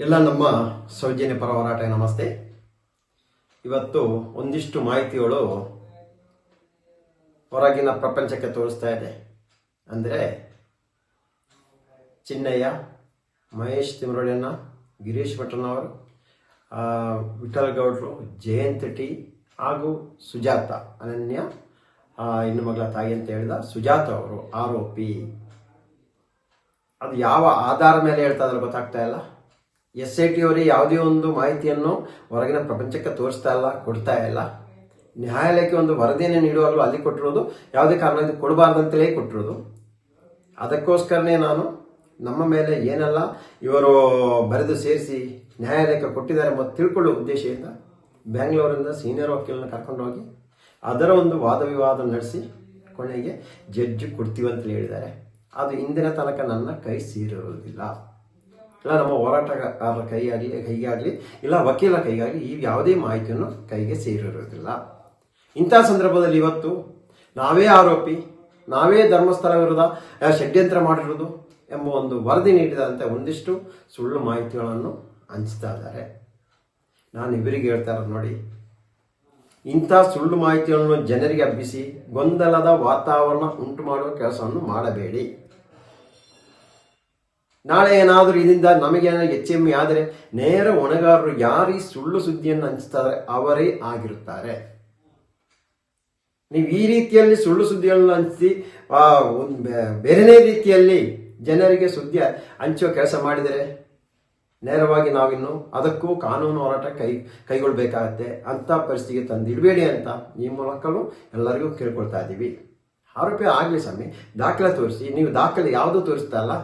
ಎಲ್ಲ ನಮ್ಮ ಸೌಜನ್ಯ ಪರ ಹೋರಾಟ ನಮಸ್ತೆ. ಇವತ್ತು ಒಂದಿಷ್ಟು ಮಾಹಿತಿಗಳು ಹೊರಗಿನ ಪ್ರಪಂಚಕ್ಕೆ ತೋರಿಸ್ತಾ ಇದೆ. ಅಂದರೆ ಚಿನ್ನಯ್ಯ, ಮಹೇಶ್ ತಿಮರೊಡೆಯನ್ನ ಗಿರೀಶ್ ಭಟ್ರನವರು ವಿಠಲ್ ಗೌಡ್ರು, ಜಯಂತ್ ಟಿ ಹಾಗೂ ಸುಜಾತ ಅನನ್ಯ ಹೆಣ್ಣು ಮಗಳ ತಾಯಿ ಅಂತ ಹೇಳಿದ ಸುಜಾತ ಅವರು ಆರೋಪಿ. ಅದು ಯಾವ ಆಧಾರ ಮೇಲೆ ಹೇಳ್ತಾ ಇದ್ರೆ ಗೊತ್ತಾಗ್ತಾ ಇಲ್ಲ. ಎಸ್ ಐ ಟಿ ಅವರಿಗೆ ಯಾವುದೇ ಒಂದು ಮಾಹಿತಿಯನ್ನು ಹೊರಗಿನ ಪ್ರಪಂಚಕ್ಕೆ ತೋರಿಸ್ತಾ ಇಲ್ಲ, ಕೊಡ್ತಾ ಇಲ್ಲ. ನ್ಯಾಯಾಲಯಕ್ಕೆ ಒಂದು ವರದಿಯನ್ನು ನೀಡುವಾಗಲೂ ಅಲ್ಲಿ ಕೊಟ್ಟಿರೋದು, ಯಾವುದೇ ಕಾರಣದಿಂದ ಕೊಡಬಾರ್ದಂತಲೇ ಕೊಟ್ಟಿರೋದು. ಅದಕ್ಕೋಸ್ಕರನೇ ನಾನು ನಮ್ಮ ಮೇಲೆ ಏನೆಲ್ಲ, ಇವರು ಬರೆದು ಸೇರಿಸಿ ನ್ಯಾಯಾಲಯಕ್ಕೆ ಕೊಟ್ಟಿದ್ದಾರೆ ಮತ್ತು ತಿಳ್ಕೊಳ್ಳೋ ಉದ್ದೇಶದಿಂದ ಬ್ಯಾಂಗ್ಳೂರಿಂದ ಸೀನಿಯರ್ ವಕೀಲನ ಕರ್ಕೊಂಡೋಗಿ ಅದರ ಒಂದು ವಾದ ವಿವಾದ ನಡೆಸಿ ಕೊನೆಗೆ ಜಡ್ಜ್ ಕೊಡ್ತೀವಂತಲೇ ಹೇಳಿದ್ದಾರೆ. ಅದು ಇಂದಿನ ತನಕ ನನ್ನ ಕೈ ಸೇರಿರುವುದಿಲ್ಲ ಇಲ್ಲ, ನಮ್ಮ ಹೋರಾಟಗಾರರ ಕೈಯಾಗಲಿ ಕೈಗಾಗಲಿ ಇಲ್ಲ ವಕೀಲ ಕೈಗಾಗಲಿ ಈ ಯಾವುದೇ ಮಾಹಿತಿಯನ್ನು ಕೈಗೆ ಸೇರಿರುವುದಿಲ್ಲ ಇಂಥ ಸಂದರ್ಭದಲ್ಲಿ ಇವತ್ತು ನಾವೇ ಆರೋಪಿ, ನಾವೇ ಧರ್ಮಸ್ಥಳ ವಿರುದ್ಧ ಷಡ್ಯಂತ್ರ ಮಾಡಿರುವುದು ಎಂಬ ಒಂದು ವರದಿ ನೀಡಿದಂತೆ ಒಂದಿಷ್ಟು ಸುಳ್ಳು ಮಾಹಿತಿಗಳನ್ನು ಹಂಚ್ತಾ ಇದ್ದಾರೆ. ನಾನು ಇವರಿಗೆ ಹೇಳ್ತಾ ಇರೋದು ನೋಡಿ, ಇಂಥ ಸುಳ್ಳು ಮಾಹಿತಿಗಳನ್ನು ಜನರಿಗೆ ಹಬ್ಬಿಸಿ ಗೊಂದಲದ ವಾತಾವರಣ ಉಂಟು ಮಾಡುವ ಕೆಲಸವನ್ನು ಮಾಡಬೇಡಿ. ನಾಳೆ ಏನಾದರೂ ಇದರಿಂದ ನಮಗೇನಾದ್ರು ಹೆಚ್ಚೆಮ್ಮೆ ಆದರೆ ನೇರ ಹೊಣೆಗಾರರು ಯಾರೀ ಸುಳ್ಳು ಸುದ್ದಿಯನ್ನು ಹಂಚ್ತಾರೆ ಅವರೇ ಆಗಿರುತ್ತಾರೆ. ನೀವು ಈ ರೀತಿಯಲ್ಲಿ ಸುಳ್ಳು ಸುದ್ದಿಗಳನ್ನು ಹಂಚಿ ಒಂದು ಬೇರೆನೇ ರೀತಿಯಲ್ಲಿ ಜನರಿಗೆ ಸುದ್ದಿ ಹಂಚೋ ಕೆಲಸ ಮಾಡಿದರೆ ನೇರವಾಗಿ ನಾವಿನ್ನು ಅದಕ್ಕೂ ಕಾನೂನು ಹೋರಾಟ ಕೈ, ಕೈಗೊಳ್ಬೇಕಾಗತ್ತೆ ಅಂಥ ಪರಿಸ್ಥಿತಿಗೆ ತಂದಿಡಬೇಡಿ ಅಂತ ಈ ಮೂಲಕವೂ ಎಲ್ಲರಿಗೂ ಕೇಳ್ಕೊಳ್ತಾ ಇದ್ದೀವಿ. ಆರೋಪಿ ಆಗಲಿ ಸ್ವಾಮಿ, ದಾಖಲೆ ತೋರಿಸಿ, ನೀವು ದಾಖಲೆ ಯಾವುದು ತೋರಿಸ್ತಾ ಇಲ್ಲ?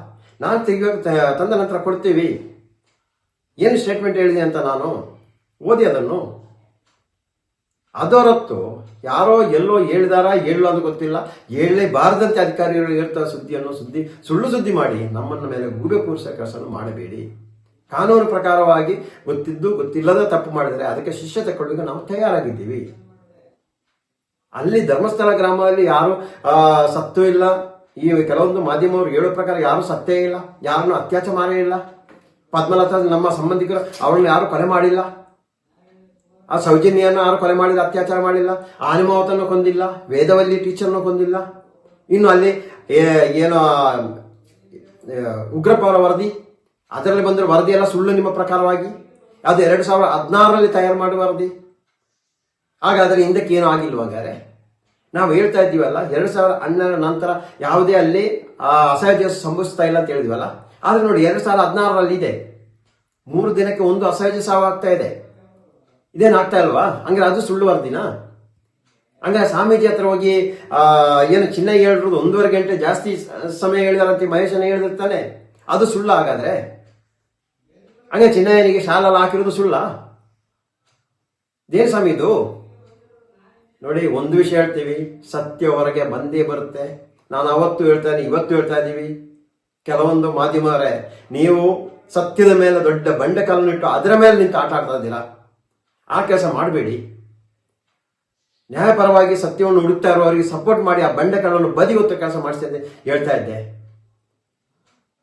ನಾನು ತೆಗಿಯೋ ತ- ತಂದ ನಂತರ ಕೊಡ್ತೀವಿ. ಏನು ಸ್ಟೇಟ್ಮೆಂಟ್ ಹೇಳಿದೆ ಅಂತ ನಾನು? ಓದಿ ಅದನ್ನು. ಅದರತ್ತು ಯಾರೋ ಎಲ್ಲೋ ಹೇಳಿದಾರ ಹೇಳೋ ಅಂತ ಗೊತ್ತಿಲ್ಲ. ಹೇಳಲೇಬಾರದಂತೆ ಅಧಿಕಾರಿಗಳು ಹೇಳ್ತಾ ಸುದ್ದಿಯನ್ನು ಸುದ್ದಿ, ಸುಳ್ಳು ಸುದ್ದಿ ಮಾಡಿ ನಮ್ಮನ್ನ ಮೇಲೆ ಗೂಬೆ ಕೂರಿಸೋ ಕೆಲಸವನ್ನು ಮಾಡಬೇಡಿ. ಕಾನೂನು ಪ್ರಕಾರವಾಗಿ ಗೊತ್ತಿದ್ದು ಗೊತ್ತಿಲ್ಲದ ತಪ್ಪು ಮಾಡಿದರೆ ಅದಕ್ಕೆ ಶಿಷ್ಯ ತಗೊಳ್ಳಿಕ್ಕೆ ನಾವು ತಯಾರಾಗಿದ್ದೀವಿ. ಅಲ್ಲಿ ಧರ್ಮಸ್ಥಳ ಗ್ರಾಮದಲ್ಲಿ ಯಾರು ಸತ್ತು ಇಲ್ಲ ಈ ಕೆಲವೊಂದು ಮಾಧ್ಯಮವರು ಹೇಳೋ ಪ್ರಕಾರ ಯಾರು ಸತ್ತೇ ಇಲ್ಲ, ಯಾರನ್ನು ಅತ್ಯಾಚಾರ ಮಾಡೇ ಇಲ್ಲ. ಪದ್ಮಲತಾ ನಮ್ಮ ಸಂಬಂಧಿಕರು, ಅವ್ರನ್ನ ಯಾರು ಕೊಲೆ ಮಾಡಿಲ್ಲ. ಆ ಸೌಜನ್ಯನ ಯಾರು ಕೊಲೆ ಮಾಡಿಲ್ಲ, ಅತ್ಯಾಚಾರ ಮಾಡಿಲ್ಲ. ಆನಿಮಾವತನ್ನು ಕೊಂದಿಲ್ಲ, ವೇದವಲ್ಲಿ ಟೀಚರ್ನ ಕೊಂದಿಲ್ಲ. ಇನ್ನು ಅಲ್ಲಿ ಏನು ಉಗ್ರಪ್ಪ ಅವರ ವರದಿ, ಅದರಲ್ಲಿ ಬಂದಿರೋ ವರದಿ ಎಲ್ಲ ಸುಳ್ಳು ನಿಮ್ಮ ಪ್ರಕಾರವಾಗಿ. ಅದು ಎರಡು ಸಾವಿರದ ಹದಿನಾರರಲ್ಲಿ ತಯಾರು ಮಾಡುವ ವರದಿ. ಹಾಗಾದರೆ ಹಿಂದಕ್ಕೆ ಏನು ಆಗಿಲ್ವ ಹಾಗಾದ್ರೆ? ನಾವು ಹೇಳ್ತಾ ಇದ್ದೀವಲ್ಲ, ಎರಡು ಸಾವಿರದ ಹನ್ನೆರಡರ ನಂತರ ಯಾವುದೇ ಅಲ್ಲಿ ಅಸಹಜ ಸಂಭವಿಸ್ತಾ ಇಲ್ಲ ಅಂತ ಹೇಳಿದ್ವಲ್ಲ? ಆದ್ರೆ ನೋಡಿ, ಎರಡು ಸಾವಿರದ ಹದಿನಾರರಲ್ಲಿ ಇದೆ. ಮೂರು ದಿನಕ್ಕೆ ಒಂದು ಅಸಹಜ ಸಾವು ಆಗ್ತಾ ಇದೆ. ಇದೇನು ಆಗ್ತಾ ಇಲ್ವಾ? ಹಂಗಾರೆ ಅದು ಸುಳ್ಳು ವರದಿನ? ಹಂಗಾರೆ ಸ್ವಾಮೀಜಿ ಹತ್ರ ಹೋಗಿ ಏನು ಚಿನ್ನ ಹೇಳಿರೋದು ಒಂದೂವರೆ ಗಂಟೆ ಜಾಸ್ತಿ ಸಮಯ ಹೇಳಿದಾರಂತೆ ಮಹೇಶನ ಹೇಳಿದಿರ್ತಾನೆ ಅದು ಸುಳ್ಳು ಹಾಗಾದ್ರೆ? ಹಂಗೆ ಚಿನ್ನಯ್ಯನಿಗೆ ಶಾಲಲ್ಲಿ ಹಾಕಿರೋದು ಸುಳ್ಳ? ದೇವಸ್ವಾಮಿ ಇದು? ನೋಡಿ, ಒಂದು ವಿಷಯ ಹೇಳ್ತೀವಿ. ಸತ್ಯ ಹೊರಗೆ ಬಂದೇ ಬರುತ್ತೆ. ನಾನು ಅವತ್ತು ಹೇಳ್ತಾನೆ ಇವತ್ತು ಹೇಳ್ತಾ ಇದ್ದೀವಿ. ಕೆಲವೊಂದು ಮಾಧ್ಯಮರೇ ನೀವು ಸತ್ಯದ ಮೇಲೆ ದೊಡ್ಡ ಬಂಡೆ ಕಲ್ಲನ್ನಿಟ್ಟು ಅದರ ಮೇಲೆ ನಿಂತು ಆಟ ಆಡ್ತಾ ಇದ್ದೀರಾ? ಆ ಕೆಲಸ ಮಾಡಬೇಡಿ. ನ್ಯಾಯಪರವಾಗಿ ಸತ್ಯವನ್ನು ಹುಡುಕ್ತಾ ಇರುವವರಿಗೆ ಸಪೋರ್ಟ್ ಮಾಡಿ ಆ ಬಂಡೆ ಕಲ್ಲನ್ನು ಬದಿಗೊತ್ತು ಕೆಲಸ ಮಾಡಿಸ್ತಾ ಹೇಳ್ತಾ ಇದ್ದೆ.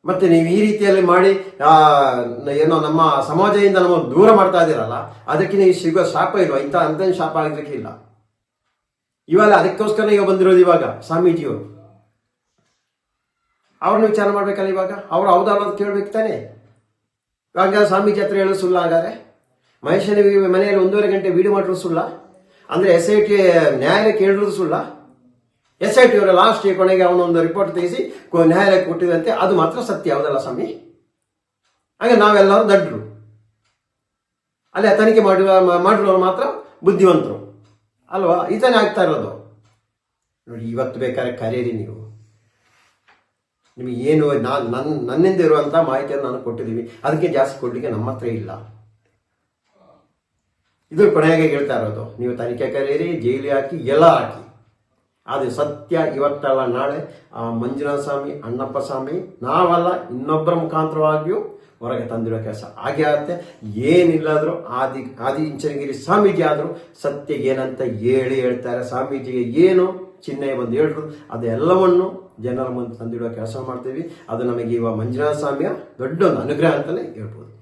ಮತ್ತೆ ನೀವು ಈ ರೀತಿಯಲ್ಲಿ ಮಾಡಿ ಏನೋ ನಮ್ಮ ಸಮಾಜದಿಂದ ನಮ್ಮ ದೂರ ಮಾಡ್ತಾ ಇದ್ದೀರಲ್ಲ, ಅದಕ್ಕೆ ನೀವು ಸಿಗೋ ಶಾಪ ಇಲ್ವಾ? ಇಂಥ ಅಂತ ಶಾಪ ಆಗಲಿಕ್ಕೆ ಇಲ್ಲ. ಇವಾಗ ಅದಕ್ಕೋಸ್ಕರ ಈಗ ಬಂದಿರೋದು ಇವಾಗ ಸ್ವಾಮೀಜಿಯವರು. ಅವ್ರನ್ನ ವಿಚಾರ ಮಾಡ್ಬೇಕಲ್ಲ ಇವಾಗ? ಅವ್ರು ಹೌದಾ ಅಂತ ಕೇಳ್ಬೇಕು ತಾನೆ? ಇವಾಗ ಸ್ವಾಮೀಜಿ ಹತ್ರ ಹೇಳೋದು ಸುಳ್ಳ ಹಾಗಾದ್ರೆ? ಮಹೇಶನ ಮನೆಯಲ್ಲಿ ಒಂದೂವರೆ ಗಂಟೆ ವೀಡಿಯೋ ಮಾಡಿರೋದು ಸುಳ್ಳ? ಅಂದ್ರೆ ಎಸ್ ಐ ಟಿ ನ್ಯಾಯಾಲಯ ಕೇಳಿರೋದು ಸುಳ್ಳ? ಎಸ್ ಐ ಟಿ ಅವರ ಲಾಸ್ಟ್ ಕೊನೆಗೆ ಅವನೊಂದು ರಿಪೋರ್ಟ್ ತೆಗೆಸಿ ನ್ಯಾಯಾಲಯಕ್ಕೆ ಕೊಟ್ಟಿದಂತೆ ಅದು ಮಾತ್ರ ಸತ್ಯ, ಹೌದಲ್ಲ ಸ್ವಾಮಿ? ಹಾಗೆ ನಾವೆಲ್ಲರೂ ದಡ್ರು. ಅಲ್ಲೇ ತನಿಖೆ ಮಾಡುವ ಮಾಡಿರೋರು ಮಾತ್ರ ಬುದ್ಧಿವಂತರು. ಅಲ್ವಾ? ಈತನೇ ಆಗ್ತಾ ಇರೋದು. ನೋಡಿ, ಇವತ್ತು ಬೇಕಾದ್ರೆ ಕರೀರಿ ನೀವು. ನಿಮಗೆ ಏನು ನಾನು ನನ್ನ ನನ್ನಿಂದ ಇರುವಂಥ ಮಾಹಿತಿಯನ್ನು ನಾನು ಕೊಟ್ಟಿದ್ದೀವಿ. ಅದಕ್ಕೆ ಜಾಸ್ತಿ ಕೊಡಲಿಕ್ಕೆ ನಮ್ಮ ಹತ್ರ ಇಲ್ಲ. ಇದು ಕೊನೆಯಾಗಿ ಹೇಳ್ತಾ ಇರೋದು. ನೀವು ತನಿಖೆ ಕರೀರಿ ಜೈಲಿ ಹಾಕಿ, ಎಲ್ಲ ಹಾಕಿ. ಆದರೆ ಸತ್ಯ. ಇವತ್ತಲ್ಲ ನಾಳೆ ಮಂಜುನಾಥ ಸ್ವಾಮಿ, ಅಣ್ಣಪ್ಪ ಸ್ವಾಮಿ, ನಾವಲ್ಲ, ಇನ್ನೊಬ್ಬರ ಮುಖಾಂತರವಾಗಿಯೂ ಹೊರಗೆ ತಂದಿರೋ ಕೆಲಸ ಹಾಗೆ ಆಗುತ್ತೆ. ಏನಿಲ್ಲಾದರೂ ಆದಿ ಆದಿ ಇಂಚನಗಿರಿ ಸ್ವಾಮೀಜಿ ಆದರೂ ಸತ್ಯ ಏನಂತ ಹೇಳಿ ಹೇಳ್ತಾರೆ. ಸ್ವಾಮೀಜಿಗೆ ಏನು ಚಿಹ್ನೆ ಬಂದು ಹೇಳಿದ್ರು ಅದೆಲ್ಲವನ್ನು ಜನರ ಮುಂದೆ ತಂದಿಡೋ ಕೆಲಸ ಮಾಡ್ತೀವಿ. ಅದು ನಮಗೆ ಇವಾಗ ಮಂಜುನಾಥ ಸ್ವಾಮಿಯ ದೊಡ್ಡ ಒಂದು ಅನುಗ್ರಹ ಅಂತಲೇ ಹೇಳ್ಬೋದು.